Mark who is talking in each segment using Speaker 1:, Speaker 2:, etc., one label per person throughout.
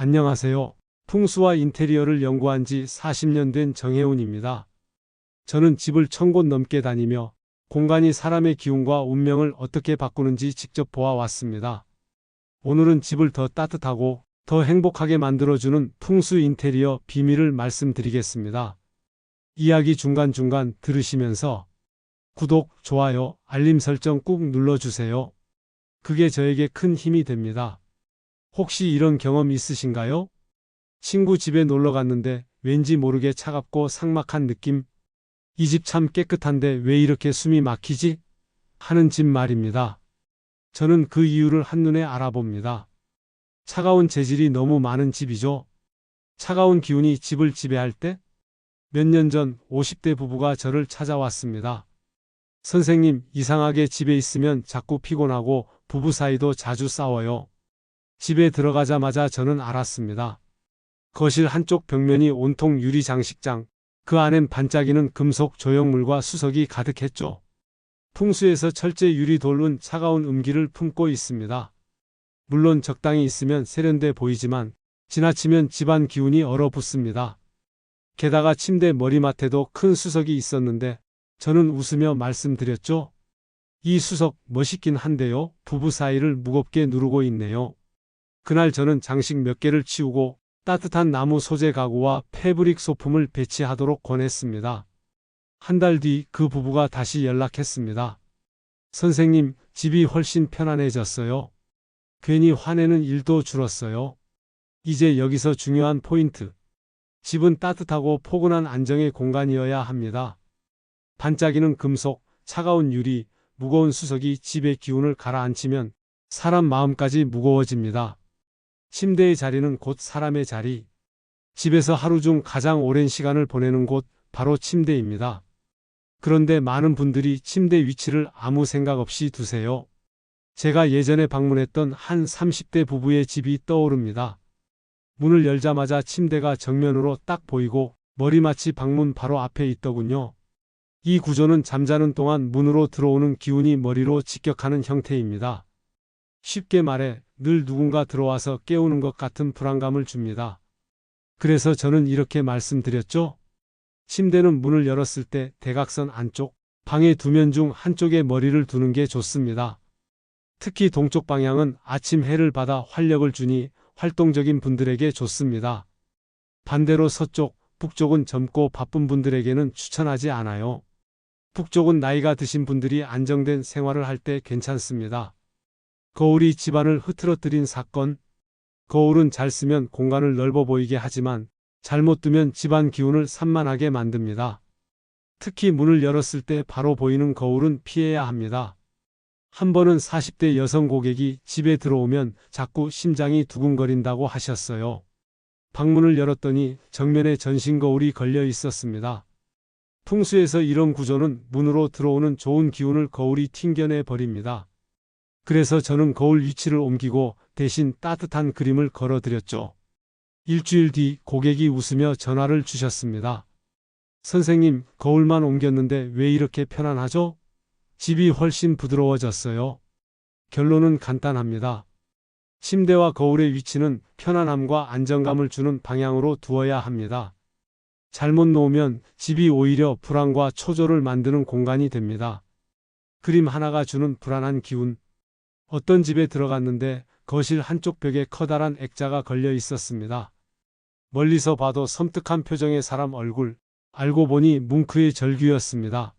Speaker 1: 안녕하세요. 풍수와 인테리어를 연구한 지 40년 된 정혜운입니다. 저는 집을 천 곳 넘게 다니며 공간이 사람의 기운과 운명을 어떻게 바꾸는지 직접 보아왔습니다. 오늘은 집을 더 따뜻하고 더 행복하게 만들어주는 풍수 인테리어 비밀을 말씀드리겠습니다. 이야기 중간중간 들으시면서 구독, 좋아요, 알림 설정 꾹 눌러주세요. 그게 저에게 큰 힘이 됩니다. 혹시 이런 경험 있으신가요? 친구 집에 놀러 갔는데 왠지 모르게 차갑고 삭막한 느낌? 이 집 참 깨끗한데 왜 이렇게 숨이 막히지? 하는 집 말입니다. 저는 그 이유를 한눈에 알아봅니다. 차가운 재질이 너무 많은 집이죠. 차가운 기운이 집을 지배할 때? 몇 년 전 50대 부부가 저를 찾아왔습니다. 선생님, 이상하게 집에 있으면 자꾸 피곤하고 부부 사이도 자주 싸워요. 집에 들어가자마자 저는 알았습니다. 거실 한쪽 벽면이 온통 유리 장식장, 그 안엔 반짝이는 금속 조형물과 수석이 가득했죠. 풍수에서 철제 유리 돌은 차가운 음기를 품고 있습니다. 물론 적당히 있으면 세련돼 보이지만 지나치면 집안 기운이 얼어붙습니다. 게다가 침대 머리맡에도 큰 수석이 있었는데 저는 웃으며 말씀드렸죠. 이 수석 멋있긴 한데요. 부부 사이를 무겁게 누르고 있네요. 그날 저는 장식 몇 개를 치우고 따뜻한 나무 소재 가구와 패브릭 소품을 배치하도록 권했습니다. 한 달 뒤 그 부부가 다시 연락했습니다. 선생님, 집이 훨씬 편안해졌어요. 괜히 화내는 일도 줄었어요. 이제 여기서 중요한 포인트. 집은 따뜻하고 포근한 안정의 공간이어야 합니다. 반짝이는 금속, 차가운 유리, 무거운 수석이 집의 기운을 가라앉히면 사람 마음까지 무거워집니다. 침대의 자리는 곧 사람의 자리. 집에서 하루 중 가장 오랜 시간을 보내는 곳 바로 침대입니다. 그런데 많은 분들이 침대 위치를 아무 생각 없이 두세요. 제가 예전에 방문했던 한 30대 부부의 집이 떠오릅니다. 문을 열자마자 침대가 정면으로 딱 보이고 머리맡이 방문 바로 앞에 있더군요. 이 구조는 잠자는 동안 문으로 들어오는 기운이 머리로 직격하는 형태입니다. 쉽게 말해 늘 누군가 들어와서 깨우는 것 같은 불안감을 줍니다. 그래서 저는 이렇게 말씀드렸죠. 침대는 문을 열었을 때 대각선 안쪽, 방의 두 면 중 한쪽에 머리를 두는 게 좋습니다. 특히 동쪽 방향은 아침 해를 받아 활력을 주니 활동적인 분들에게 좋습니다. 반대로 서쪽, 북쪽은 젊고 바쁜 분들에게는 추천하지 않아요. 북쪽은 나이가 드신 분들이 안정된 생활을 할 때 괜찮습니다. 거울이 집안을 흐트러뜨린 사건. 거울은 잘 쓰면 공간을 넓어 보이게 하지만 잘못 두면 집안 기운을 산만하게 만듭니다. 특히 문을 열었을 때 바로 보이는 거울은 피해야 합니다. 한 번은 40대 여성 고객이 집에 들어오면 자꾸 심장이 두근거린다고 하셨어요. 방문을 열었더니 정면에 전신 거울이 걸려 있었습니다. 풍수에서 이런 구조는 문으로 들어오는 좋은 기운을 거울이 튕겨내 버립니다. 그래서 저는 거울 위치를 옮기고 대신 따뜻한 그림을 걸어드렸죠. 일주일 뒤 고객이 웃으며 전화를 주셨습니다. 선생님, 거울만 옮겼는데 왜 이렇게 편안하죠? 집이 훨씬 부드러워졌어요. 결론은 간단합니다. 침대와 거울의 위치는 편안함과 안정감을 주는 방향으로 두어야 합니다. 잘못 놓으면 집이 오히려 불안과 초조를 만드는 공간이 됩니다. 그림 하나가 주는 불안한 기운. 어떤 집에 들어갔는데 거실 한쪽 벽에 커다란 액자가 걸려 있었습니다. 멀리서 봐도 섬뜩한 표정의 사람 얼굴, 알고 보니 뭉크의 절규였습니다.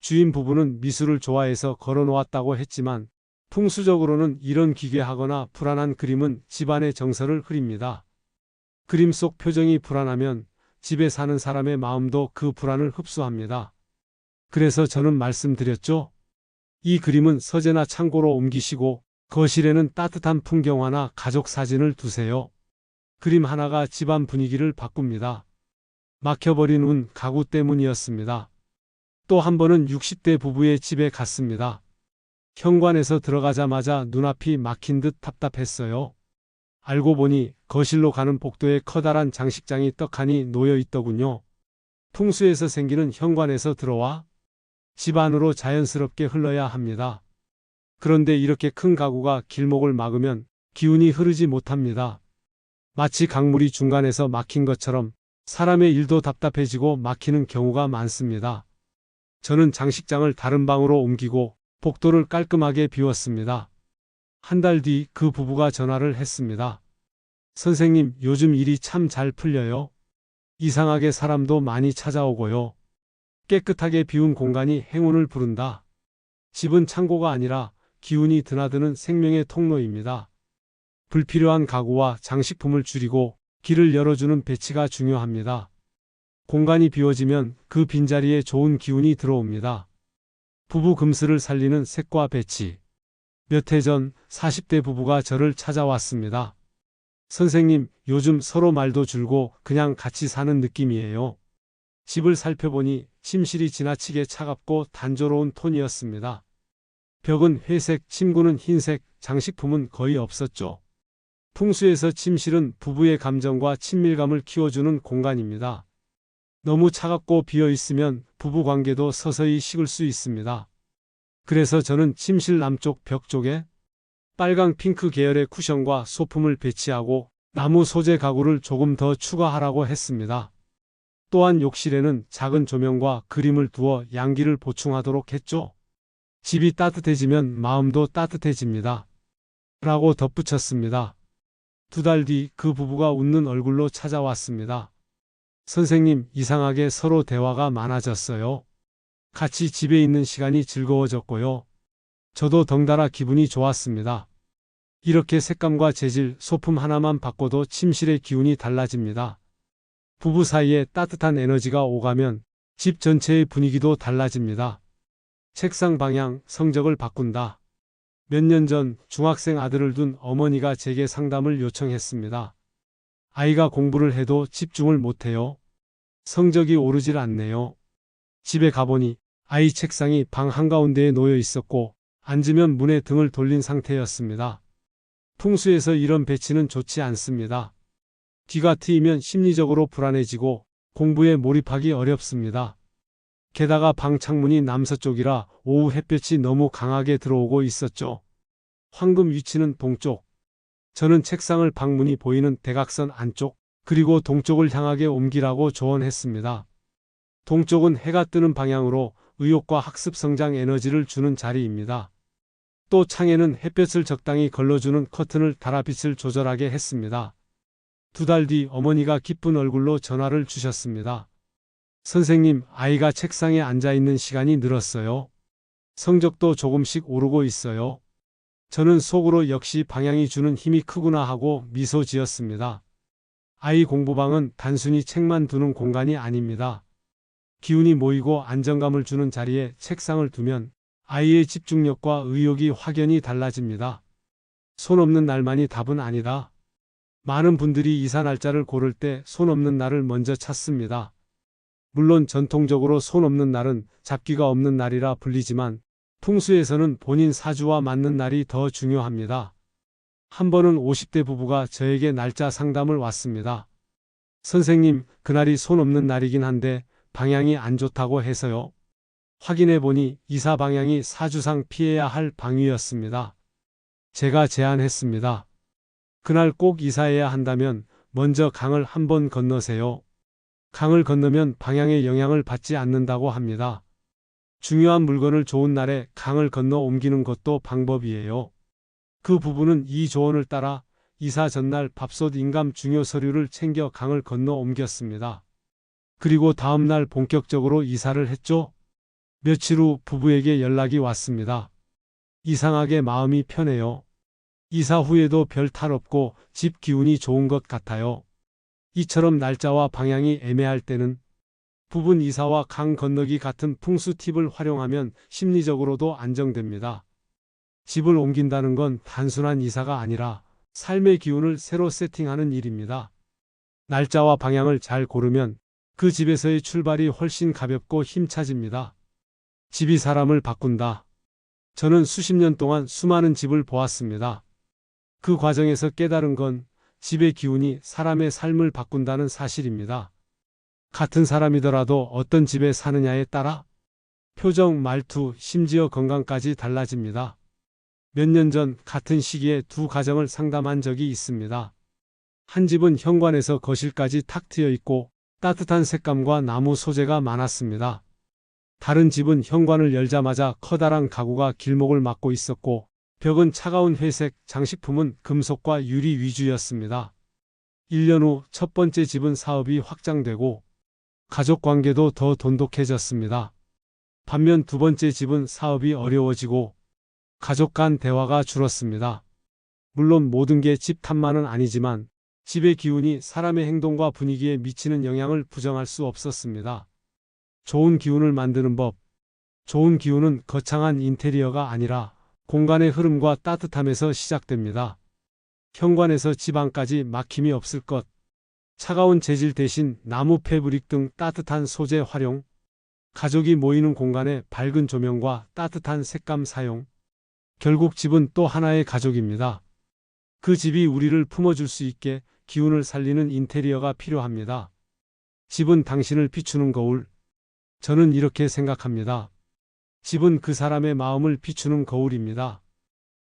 Speaker 1: 주인 부부는 미술을 좋아해서 걸어 놓았다고 했지만 풍수적으로는 이런 기괴하거나 불안한 그림은 집안의 정서를 흐립니다. 그림 속 표정이 불안하면 집에 사는 사람의 마음도 그 불안을 흡수합니다. 그래서 저는 말씀드렸죠. 이 그림은 서재나 창고로 옮기시고 거실에는 따뜻한 풍경화나 가족 사진을 두세요. 그림 하나가 집안 분위기를 바꿉니다. 막혀버린 운 가구 때문이었습니다. 또 한 번은 60대 부부의 집에 갔습니다. 현관에서 들어가자마자 눈앞이 막힌 듯 답답했어요. 알고 보니 거실로 가는 복도에 커다란 장식장이 떡하니 놓여 있더군요. 풍수에서 생기는 현관에서 들어와 집 안으로 자연스럽게 흘러야 합니다. 그런데 이렇게 큰 가구가 길목을 막으면 기운이 흐르지 못합니다. 마치 강물이 중간에서 막힌 것처럼 사람의 일도 답답해지고 막히는 경우가 많습니다. 저는 장식장을 다른 방으로 옮기고 복도를 깔끔하게 비웠습니다. 한 달 뒤 그 부부가 전화를 했습니다. 선생님, 요즘 일이 참 잘 풀려요. 이상하게 사람도 많이 찾아오고요. 깨끗하게 비운 공간이 행운을 부른다. 집은 창고가 아니라 기운이 드나드는 생명의 통로입니다. 불필요한 가구와 장식품을 줄이고 길을 열어주는 배치가 중요합니다. 공간이 비워지면 그 빈자리에 좋은 기운이 들어옵니다. 부부 금슬을 살리는 색과 배치. 몇 해 전 40대 부부가 저를 찾아왔습니다. 선생님, 요즘 서로 말도 줄고 그냥 같이 사는 느낌이에요. 집을 살펴보니 침실이 지나치게 차갑고 단조로운 톤이었습니다. 벽은 회색, 침구는 흰색, 장식품은 거의 없었죠. 풍수에서 침실은 부부의 감정과 친밀감을 키워주는 공간입니다. 너무 차갑고 비어 있으면 부부 관계도 서서히 식을 수 있습니다. 그래서 저는 침실 남쪽 벽 쪽에 빨강 핑크 계열의 쿠션과 소품을 배치하고 나무 소재 가구를 조금 더 추가하라고 했습니다. 또한 욕실에는 작은 조명과 그림을 두어 양기를 보충하도록 했죠. 집이 따뜻해지면 마음도 따뜻해집니다. 라고 덧붙였습니다. 두 달 뒤 그 부부가 웃는 얼굴로 찾아왔습니다. 선생님, 이상하게 서로 대화가 많아졌어요. 같이 집에 있는 시간이 즐거워졌고요. 저도 덩달아 기분이 좋았습니다. 이렇게 색감과 재질, 소품 하나만 바꿔도 침실의 기운이 달라집니다. 부부 사이에 따뜻한 에너지가 오가면 집 전체의 분위기도 달라집니다. 책상 방향, 성적을 바꾼다. 몇 년 전 중학생 아들을 둔 어머니가 제게 상담을 요청했습니다. 아이가 공부를 해도 집중을 못해요. 성적이 오르질 않네요. 집에 가보니 아이 책상이 방 한가운데에 놓여 있었고 앉으면 문에 등을 돌린 상태였습니다. 풍수에서 이런 배치는 좋지 않습니다. 뒤가 트이면 심리적으로 불안해지고 공부에 몰입하기 어렵습니다. 게다가 방 창문이 남서쪽이라 오후 햇볕이 너무 강하게 들어오고 있었죠. 황금 위치는 동쪽. 저는 책상을 방문이 보이는 대각선 안쪽, 그리고 동쪽을 향하게 옮기라고 조언했습니다. 동쪽은 해가 뜨는 방향으로 의욕과 학습 성장 에너지를 주는 자리입니다. 또 창에는 햇볕을 적당히 걸러주는 커튼을 달아 빛을 조절하게 했습니다. 두 달 뒤 어머니가 기쁜 얼굴로 전화를 주셨습니다. 선생님, 아이가 책상에 앉아 있는 시간이 늘었어요. 성적도 조금씩 오르고 있어요. 저는 속으로 역시 방향이 주는 힘이 크구나 하고 미소 지었습니다. 아이 공부방은 단순히 책만 두는 공간이 아닙니다. 기운이 모이고 안정감을 주는 자리에 책상을 두면 아이의 집중력과 의욕이 확연히 달라집니다. 손 없는 날만이 답은 아니다. 많은 분들이 이사 날짜를 고를 때 손 없는 날을 먼저 찾습니다. 물론 전통적으로 손 없는 날은 잡기가 없는 날이라 불리지만 풍수에서는 본인 사주와 맞는 날이 더 중요합니다. 한 번은 50대 부부가 저에게 날짜 상담을 왔습니다. 선생님, 그날이 손 없는 날이긴 한데 방향이 안 좋다고 해서요. 확인해 보니 이사 방향이 사주상 피해야 할 방위였습니다. 제가 제안했습니다. 그날 꼭 이사해야 한다면 먼저 강을 한번 건너세요. 강을 건너면 방향에 영향을 받지 않는다고 합니다. 중요한 물건을 좋은 날에 강을 건너 옮기는 것도 방법이에요. 그 부부는 이 조언을 따라 이사 전날 밥솥 인감 중요 서류를 챙겨 강을 건너 옮겼습니다. 그리고 다음날 본격적으로 이사를 했죠. 며칠 후 부부에게 연락이 왔습니다. 이상하게 마음이 편해요. 이사 후에도 별 탈 없고 집 기운이 좋은 것 같아요. 이처럼 날짜와 방향이 애매할 때는 부분 이사와 강 건너기 같은 풍수 팁을 활용하면 심리적으로도 안정됩니다. 집을 옮긴다는 건 단순한 이사가 아니라 삶의 기운을 새로 세팅하는 일입니다. 날짜와 방향을 잘 고르면 그 집에서의 출발이 훨씬 가볍고 힘차집니다. 집이 사람을 바꾼다. 저는 수십 년 동안 수많은 집을 보았습니다. 그 과정에서 깨달은 건 집의 기운이 사람의 삶을 바꾼다는 사실입니다. 같은 사람이더라도 어떤 집에 사느냐에 따라 표정, 말투, 심지어 건강까지 달라집니다. 몇 년 전 같은 시기에 두 가정을 상담한 적이 있습니다. 한 집은 현관에서 거실까지 탁 트여 있고 따뜻한 색감과 나무 소재가 많았습니다. 다른 집은 현관을 열자마자 커다란 가구가 길목을 막고 있었고 벽은 차가운 회색, 장식품은 금속과 유리 위주였습니다. 1년 후 첫 번째 집은 사업이 확장되고 가족 관계도 더 돈독해졌습니다. 반면 두 번째 집은 사업이 어려워지고 가족 간 대화가 줄었습니다. 물론 모든 게 집 탓만은 아니지만 집의 기운이 사람의 행동과 분위기에 미치는 영향을 부정할 수 없었습니다. 좋은 기운을 만드는 법. 좋은 기운은 거창한 인테리어가 아니라 공간의 흐름과 따뜻함에서 시작됩니다. 현관에서 집 안까지 막힘이 없을 것. 차가운 재질 대신 나무 패브릭 등 따뜻한 소재 활용. 가족이 모이는 공간에 밝은 조명과 따뜻한 색감 사용. 결국 집은 또 하나의 가족입니다. 그 집이 우리를 품어줄 수 있게 기운을 살리는 인테리어가 필요합니다. 집은 당신을 비추는 거울. 저는 이렇게 생각합니다. 집은 그 사람의 마음을 비추는 거울입니다.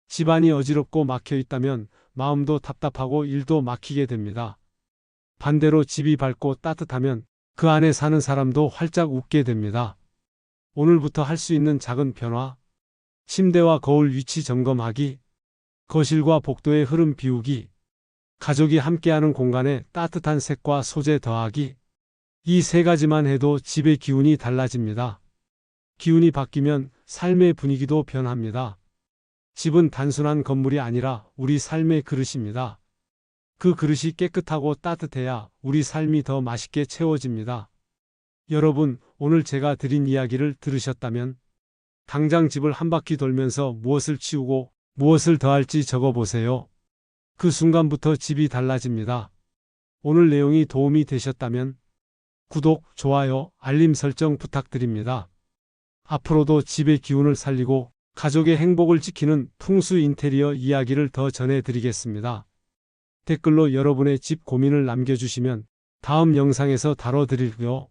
Speaker 1: 집안이 어지럽고 막혀 있다면 마음도 답답하고 일도 막히게 됩니다. 반대로 집이 밝고 따뜻하면 그 안에 사는 사람도 활짝 웃게 됩니다. 오늘부터 할 수 있는 작은 변화. 침대와 거울 위치 점검하기. 거실과 복도의 흐름 비우기. 가족이 함께하는 공간에 따뜻한 색과 소재 더하기. 이 세 가지만 해도 집의 기운이 달라집니다. 기운이 바뀌면 삶의 분위기도 변합니다. 집은 단순한 건물이 아니라 우리 삶의 그릇입니다. 그 그릇이 깨끗하고 따뜻해야 우리 삶이 더 맛있게 채워집니다. 여러분, 오늘 제가 드린 이야기를 들으셨다면 당장 집을 한 바퀴 돌면서 무엇을 치우고 무엇을 더할지 적어보세요. 그 순간부터 집이 달라집니다. 오늘 내용이 도움이 되셨다면 구독, 좋아요, 알림 설정 부탁드립니다. 앞으로도 집의 기운을 살리고 가족의 행복을 지키는 풍수 인테리어 이야기를 더 전해드리겠습니다. 댓글로 여러분의 집 고민을 남겨주시면 다음 영상에서 다뤄드릴게요.